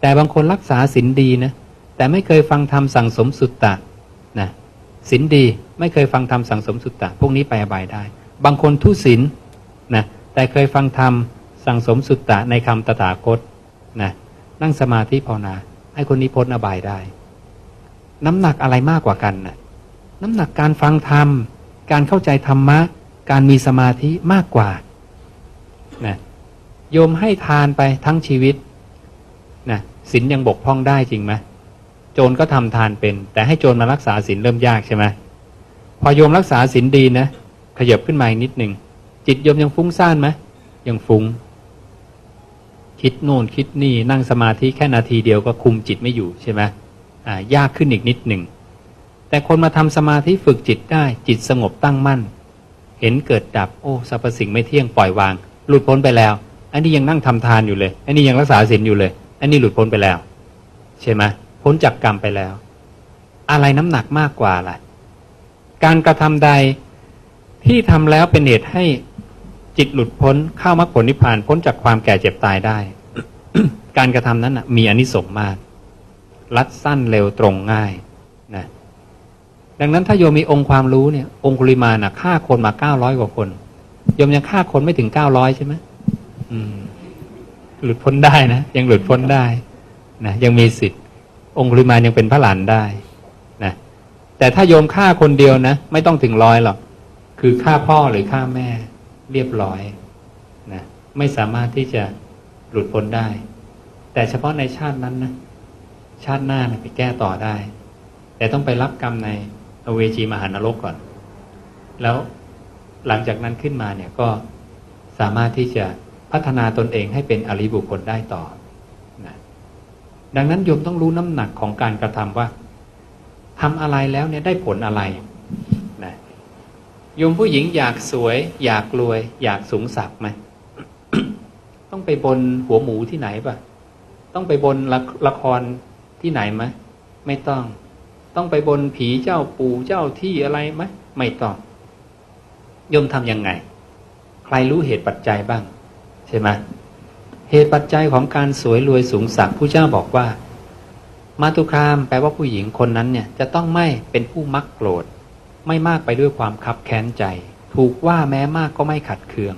แต่บางคนรักษาศีลดีนะแต่ไม่เคยฟังธรรมสั่งสมสุตตะนะศีลดีไม่เคยฟังธรรมสั่งสมสุตตะ พวกนี้ไปอบายได้ บางคนทุศีลนะแต่เคยฟังธรรมสั่งสมสุตตะในคำตถาคตนะนั่งสมาธิภาวนาให้คนนี้พ้นอบายได้ น้ำหนักอะไรมากกว่ากันนะน้ำหนักการฟังธรรม การเข้าใจธรรมะ การมีสมาธิมากกว่านะโยมให้ทานไปทั้งชีวิต นะศีลยังบกพร่องได้จริงไหมโจรก็ทำทานเป็น แต่ให้โจรมารักษาศีลเริ่มยากใช่ไหมพอโยมรักษาศีลดีนะขยับขึ้นมาอีกนิดหนึ่งจิตโยมยังฟุ้งซ่านไหมยังฟุง้ง คิดโน่นคิดนี่นั่งสมาธิแค่นาทีเดียวก็คุมจิตไม่อยู่ใช่ไหมอ่ายากขึ้นอีกนิดหนึ่งแต่คนมาทำสมาธิฝึกจิตได้จิตสงบตั้งมั่น เห็นเกิดดับโอ้สรรพสิ่งไม่เที่ยงปล่อยวาง หลุดพ้นไปแล้ว อันนี้ยังนั่งทำทานอยู่เลย อันนี้ยังรักษาศีลอยู่เลย อันนี้หลุดพ้นไปแล้ว ใช่ไหมพ้นจากกรรมไปแล้ว อะไรน้ำหนักมากกว่าล่ะ การกระทำใดที่ทำแล้วเป็นเหตุให้จิตหลุดพ้นเข้ามรรคผลนิพพานพ้นจากความแก่เจ็บตายได้ การกระทำนั้นนะมีอนิสงส์มาก รัดสั้นเร็วตรงง่ายนะดังนั้นถ้าโยมมีองค์ความรู้เนี่ย องคุลิมานะฆ่าคนมาเก้าร้อยกว่าคนโยมยังฆ่าคนไม่ถึงเก้าร้อยใช่ไหมอืม หลุดพ้นได้นะ ยังหลุดพ้นได้นะยังมีสิทธิ์ องคุลิมานยังเป็นพระหลานได้นะแต่ถ้าโยมฆ่าคนเดียวนะ ไม่ต้องถึงร้อยหรอก คือฆ่าพ่อหรือฆ่าแม่เรียบร้อยนะไม่สามารถที่จะหลุดพ้นได้ แต่เฉพาะในชาตินั้นนะชาติหน้านะไปแก้ต่อได้ แต่ต้องไปรับกรรมในอเวจีมหานรกก่อน แล้วหลังจากนั้นขึ้นมาเนี่ยก็สามารถที่จะ พัฒนาตนเองให้เป็นอริบุคคลได้ต่อนะดังนั้นโยมต้องรู้น้ำหนักของการกระทำว่าทำอะไรแล้วเนี่ยได้ผลอะไรนะโยมผู้หญิงอยากสวย อยากรวย อยากสูงสักดิ์ไหมต้องไปบนหัวหมูที่ไหนปะต้องไปบนละละครที่ไหนไหมไม่ต้อง ต้องไปบนผีเจ้าปู่เจ้าที่อะไรไหมไม่ต้องโยมทำยังไง ใครรู้เหตุปัจจัยบ้าง ใช่ไหมเหตุปัจจัยของการสวยรวยสูงสักผู้เจ้าบอกว่า มาตุคามแปลว่าผู้หญิงคนนั้นเนี่ยจะต้องไม่เป็นผู้มักโกรธ ไม่มากไปด้วยความคับแค้นใจ ถูกว่าแม้มากก็ไม่ขัดเคือง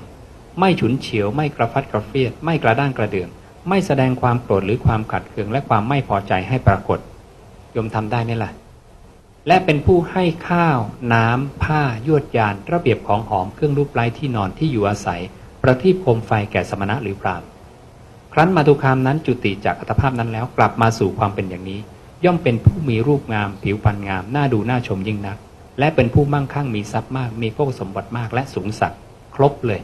ไม่ฉุนเฉียว ไม่กระฟัดกระเฟียด ไม่กระด้างกระเดื่อง ไม่แสดงความโกรธหรือความขัดเคือง และความไม่พอใจให้ปรากฏยมทำได้ไหมล่ะ และเป็นผู้ให้ข้าว น้ำผ้ายวดยาน ระเบียบของหอมเครื่องรูปไล้ที่นอนที่อยู่อาศัย ประทีปโคมไฟแก่สมณะหรือพรามครั้นมาตุคามนั้นจุติจากอัตภาพนั้นแล้วกลับมาสู่ความเป็นอย่างนี้ ย่อมเป็นผู้มีรูปงาม ผิวพรรณงามน่าดูน่าชมยิ่งนัก และเป็นผู้มั่งคั่งมีทรัพย์มาก มีพวกสมบัติมากและสูงสักครบเลย